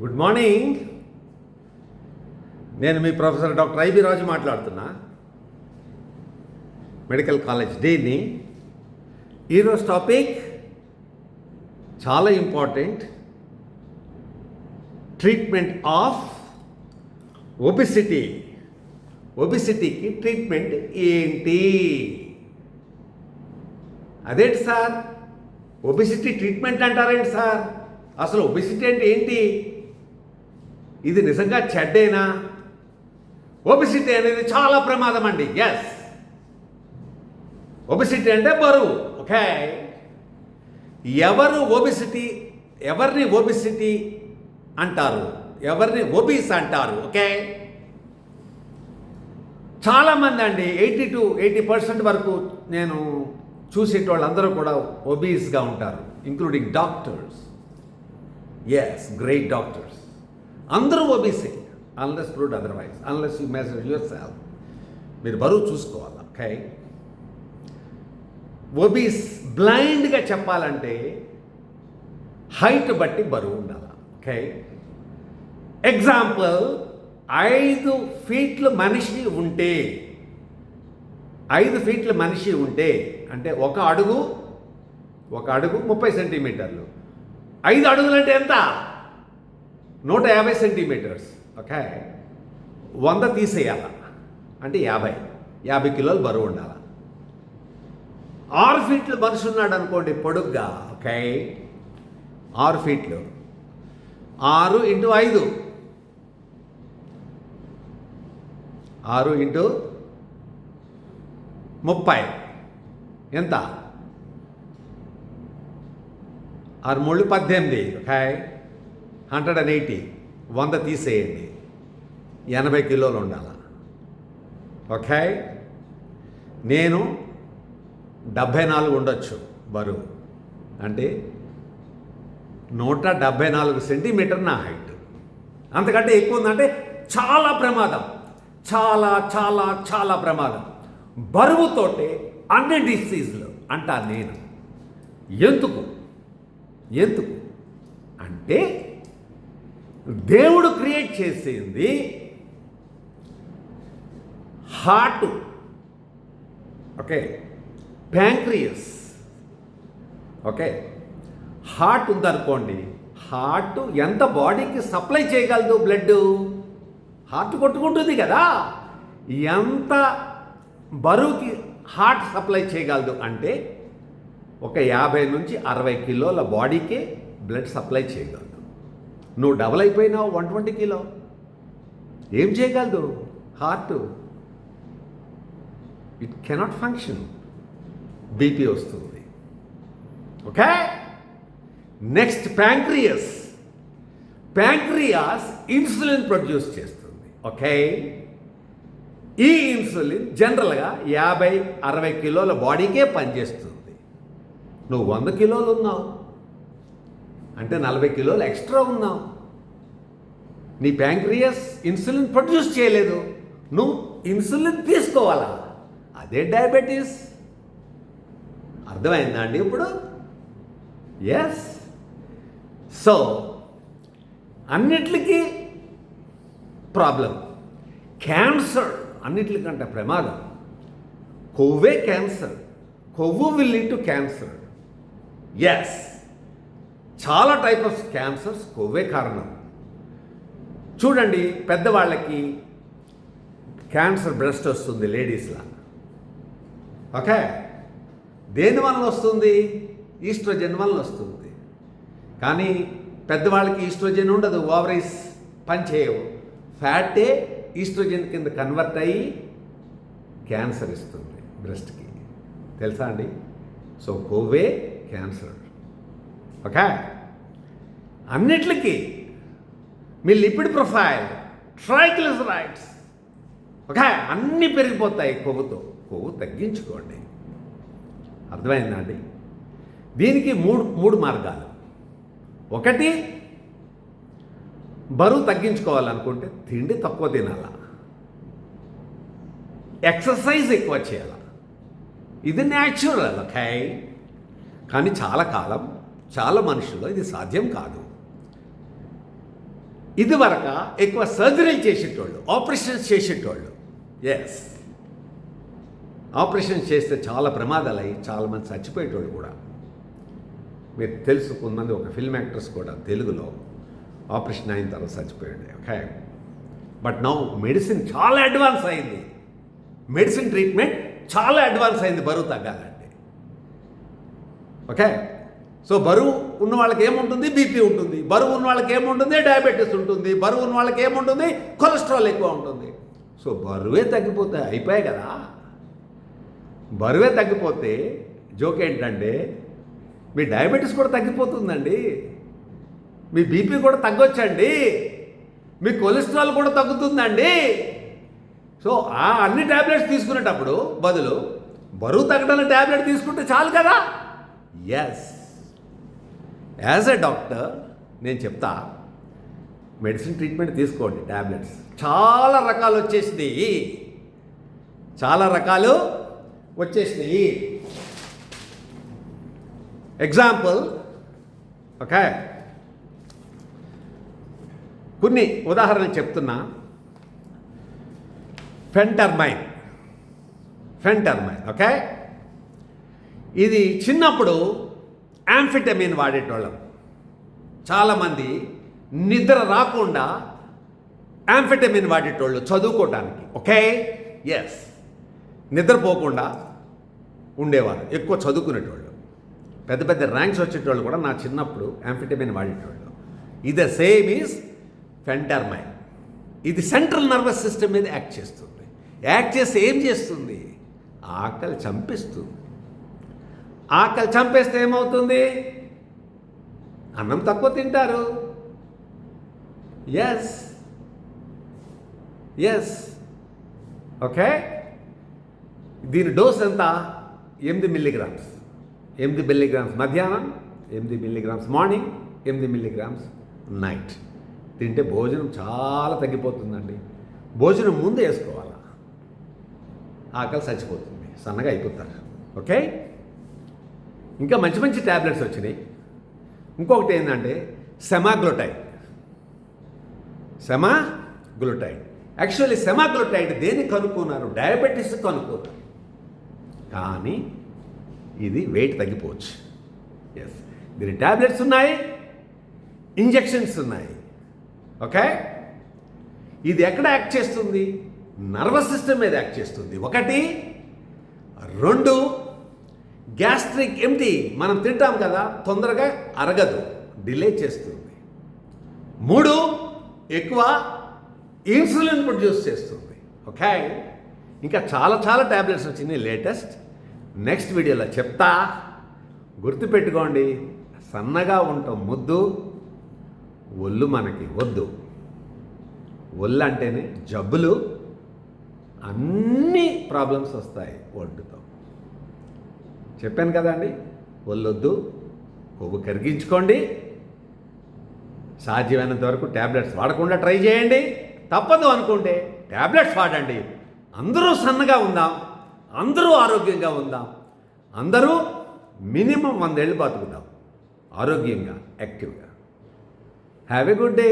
Good morning నేను మీ professor doctor IB Raju మాట్లాడుతున్నా. మెడికల్ కాలేజ్ డేని. ఈరోజు టాపిక్ చాలా important. Treatment of obesity. ఒబిసిటీకి treatment ఏంటి? అదేంటి సార్? ఒబిసిటీ ట్రీట్మెంట్ అంటారేంటి సార్? అసలు ఒబిసిటీ అంటే ఏంటి? ఇది నిజంగా చెడ్డేనా? ఒబిసిటీ అనేది చాలా ప్రమాదం అండి. ఎస్ ఒబిసిటీ అంటే బరువు. ఓకే ఎవరు ఒబిసిటీ ఎవరిని ఒబిసిటీ అంటారు? ఎవరిని ఒబీస్ అంటారు? ఓకే చాలామంది అండి ఎయిటీ టు ఎయిటీ పర్సెంట్ వరకు నేను చూసేటోళ్ళందరూ కూడా ఒబీస్గా ఉంటారు including doctors yes great doctors అందరూ obese unless proved otherwise unless you measure yourself మీరు బరువు చూసుకోవాలి ఓకే ఒబీస్ బ్లైండ్గా చెప్పాలంటే హైట్ బట్టి బరువు ఉండాలి ఓకే ఎగ్జాంపుల్ ఐదు ఫీట్లు మనిషి ఉంటే ఐదు ఫీట్ల మనిషి ఉంటే అంటే ఒక అడుగు ఒక అడుగు ముప్పై సెంటీమీటర్లు. ఐదు అడుగులు అంటే ఎంత? నూట యాభై సెంటీమీటర్స్. ఓకే? వంద తీసేయాల. అంటే యాభై. యాభై కిలోలు బరువు ఉండాలి. ఆరు ఫీట్లు మనిషి ఉన్నాడు అనుకోండి పొడుగ్గా. ఓకే? ఆరు ఫీట్లు. ఆరు ఇంటూ ఐదు. ఆరు ఇంటూ ముప్పై. ఎంత? ఆరు మూడు పద్దెనిమిది ఓకే? హండ్రెడ్ అండ్ ఎయిటీ వంద తీసేయండి. ఎనభై కిలోలు ఉండాల? ఓకే? నేను డెబ్భై నాలుగు ఉండొచ్చు బరువు. అంటే నూట డెబ్భై నాలుగు సెంటీమీటర్ నా హైట్. అంతకంటే ఎక్కువ ఉందంటే చాలా ప్రమాదం. చాలా చాలా చాలా ప్రమాదం. బరువుతోటే అన్ని డిసీజ్లు అంటా నేను. ఎందుకు? ఎందుకు? అంటే దేవుడు క్రియేట్ చేసింది heart okay pancreas. Okay heart ఉందనుకోండి హార్ట్ ఎంత బాడీకి సప్లై చేయగలదు బ్లడ్ హార్ట్ కొట్టుకుంటుంది కదా. ఎంత బరువుకి హార్ట్ సప్లై చేయగలదు అంటే ఒక యాభై నుంచి అరవై కిలోల బాడీకే బ్లడ్ సప్లై చేయగలదు. నువ్వు డబల్ అయిపోయినావు వన్ ట్వంటీ కిలో. ఏం చేయగలదు? Heart it cannot function BP వస్తుంది. Okay next pancreas pancreas insulin produce చేస్తుంది. ఓకే ఈ ఇన్సులిన్ జనరల్గా యాభై అరవై కిలోల బాడీకే పనిచేస్తుంది. నువ్వు వంద కిలోలు ఉన్నావు. అంటే నలభై కిలోలు ఎక్స్ట్రా ఉన్నావు. నీ ప్యాంక్రియస్ ఇన్సులిన్ ప్రొడ్యూస్ చేయలేదు. నువ్వు ఇన్సులిన్ తీసుకోవాలా? అదే డయాబెటీస్. అర్థమైందా అండి ఇప్పుడు? ఎస్ సో అన్నిటికీ ప్రాబ్లం. క్యాన్సర్ అన్నిటికంటే ప్రమాదం. కొవ్వే క్యాన్సర్. కొవ్వు will lead to cancer yes చాలా టైప్ ఆఫ్ క్యాన్సర్స్ కొవ్వే కారణం. చూడండి పెద్దవాళ్ళకి క్యాన్సర్ బ్రెస్ట్ వస్తుంది లేడీస్లా ఓకే? దేని వలన వస్తుంది? ఈస్ట్రోజన్ వలన వస్తుంది. కానీ పెద్దవాళ్ళకి ఈస్ట్రోజన్ ఉండదు ఓవరైస్ పనిచేయవు. ఫ్యాటే ఈస్ట్రోజన్ కింద కన్వర్ట్ అయ్యి క్యాన్సర్ ఇస్తుంది బ్రెస్ట్కి తెలుసా అండి? సో కొవ్వే క్యాన్సర్. ఓకే? అన్నిటికీ మీ లిపిడ్ ప్రొఫైల్ ట్రైగ్లిసరైడ్స్. ఓకే? అన్నీ పెరిగిపోతాయి కొవ్వుతో. కొవ్వు తగ్గించుకోండి. అర్థమైందా అండి దీనికి మూడు మూడు మార్గాలు. ఒకటి బరువు తగ్గించుకోవాలనుకుంటే తిండి తక్కువ తినాలా. ఎక్సర్సైజ్ ఎక్కువ చేయాలి. ఇది న్యాచురల్ ఓకే? కానీ చాలా కాలం చాలా మనుషుల్లో ఇది సాధ్యం కాదు. ఇదివరక ఎక్కువ సర్జరీలు చేసేటోళ్ళు ఆపరేషన్స్ చేసేటోళ్ళు ఎస్ ఆపరేషన్ చేస్తే చాలా ప్రమాదాలు అయ్యి చాలామంది చచ్చిపోయేటోళ్ళు కూడా. మీరు తెలుసు కొంతమంది ఒక ఫిల్మ్ యాక్టర్స్ కూడా తెలుగులో ఆపరేషన్ అయిన తర్వాత చచ్చిపోయాడు ఓకే బట్ నౌ మెడిసిన్ చాలా అడ్వాన్స్ అయింది. మెడిసిన్ ట్రీట్మెంట్ చాలా అడ్వాన్స్ అయింది బరువు తగ్గాలంటే ఓకే? సో బరువు ఉన్న వాళ్ళకి ఏముంటుంది? బీపీ ఉంటుంది. బరువు ఉన్న వాళ్ళకి ఏముంటుంది? డయాబెటీస్ ఉంటుంది. బరువు ఉన్న వాళ్ళకి ఏముంటుంది? కొలెస్ట్రాల్ ఎక్కువ ఉంటుంది. సో బరువే తగ్గిపోతే అయిపోయాయి కదా? బరువే తగ్గిపోతే జోక్ ఏంటంటే మీ డయాబెటీస్ కూడా తగ్గిపోతుందండి. మీ బీపీ కూడా తగ్గొచ్చండి. మీ కొలెస్ట్రాల్ కూడా తగ్గుతుందండి. సో ఆ అన్ని ట్యాబ్లెట్స్ తీసుకునేటప్పుడు బదులు బరువు తగ్గడానికి ట్యాబ్లెట్ తీసుకుంటే చాలు కదా? ఎస్ యాజ్ ఎ డాక్టర్ నేను చెప్తా మెడిసిన్ ట్రీట్మెంట్ తీసుకోండి ట్యాబ్లెట్స్ చాలా రకాలు వచ్చేసినాయి. చాలా రకాలు వచ్చేసినాయి. ఎగ్జాంపుల్ ఓకే కొన్ని ఉదాహరణలు చెప్తున్నా. ఫెంటర్మైన్ ఫెంటర్మైన్ ఓకే ఇది చిన్నప్పుడు యాంఫిటమిన్ వాడేటోళ్ళం. చాలామంది నిద్ర రాకుండా యాంఫిటమిన్ వాడేటోళ్ళు చదువుకోవటానికి ఓకే? ఎస్ నిద్రపోకుండా ఉండేవారు. ఎక్కువ చదువుకునేటోళ్ళు. పెద్ద పెద్ద ర్యాంక్స్ వచ్చేటోళ్ళు కూడా నా చిన్నప్పుడు యాంఫిటమిన్ వాడేటోళ్ళు. ఇది సేమ్ ఈజ్ ఫెంటర్మైన్ ఇది సెంట్రల్ నర్వస్ సిస్టమ్ మీద యాక్ట్ చేస్తుంది. యాక్ట్ చేస్తే ఏం చేస్తుంది? ఆకలి చంపిస్తుంది. ఆకలి చంపేస్తే ఏమవుతుంది? అన్నం తక్కువ తింటారు. ఎస్ ఎస్ ఓకే దీని డోస్ ఎంత? ఎనిమిది మిల్లీగ్రామ్స్. ఎనిమిది మిల్లీగ్రామ్స్ మధ్యాహ్నం ఎనిమిది మిల్లీగ్రామ్స్ మార్నింగ్ ఎనిమిది మిల్లీగ్రామ్స్ నైట్. తింటే భోజనం చాలా తగ్గిపోతుందండి. భోజనం ముందు వేసుకోవాలా. ఆకలి చచ్చిపోతుంది. సన్నగా అయిపోతారు. ఓకే ఇంకా మంచి మంచి ట్యాబ్లెట్స్ వచ్చినాయి. ఇంకొకటి ఏంటంటే సెమాగ్లోటైడ్. సెమాగ్లోటైడ్. యాక్చువల్లీ సెమాగ్లోటైడ్ దేన్ని కనుక్కున్నారు? డయాబెటీస్ కనుక్కున్నారు. కానీ ఇది వెయిట్ తగ్గిపోవచ్చు. ఎస్ దీని ట్యాబ్లెట్స్ ఉన్నాయి ఇంజెక్షన్స్ ఉన్నాయి. ఓకే? ఇది ఎక్కడ యాక్ట్ చేస్తుంది? నర్వస్ సిస్టమ్ మీద యాక్ట్ చేస్తుంది. ఒకటి రెండు గ్యాస్ట్రిక్ ఎంటీ మనం తింటాం కదా తొందరగా అరగదు డిలే చేస్తుంది. మూడు ఎక్కువ ఇన్సులిన్ ప్రొడ్యూస్ చేస్తుంది. ఓకే? ఇంకా చాలా చాలా ట్యాబ్లెట్స్ వచ్చినాయి లేటెస్ట్. నెక్స్ట్ వీడియోలో చెప్తా. గుర్తుపెట్టుకోండి సన్నగా ఉంటాం ముద్దు ఒళ్ళు మనకి వద్దు. ఒళ్ళు అంటేనే జబ్బులు అన్ని ప్రాబ్లమ్స్ వస్తాయి ఒడ్డుతో. చెప్పాను కదండి ఒళ్ళొద్దు కొవ్వు కరిగించుకోండి. సాధ్యమైనంత వరకు ట్యాబ్లెట్స్ వాడకుండా ట్రై చేయండి. తప్పదు అనుకుంటే ట్యాబ్లెట్స్ వాడండి. అందరూ సన్నగా ఉందాం అందరూ ఆరోగ్యంగా ఉందాం అందరూ మినిమం వందేళ్ళు బతుకుదాం ఆరోగ్యంగా యాక్టివ్గా. Have a good day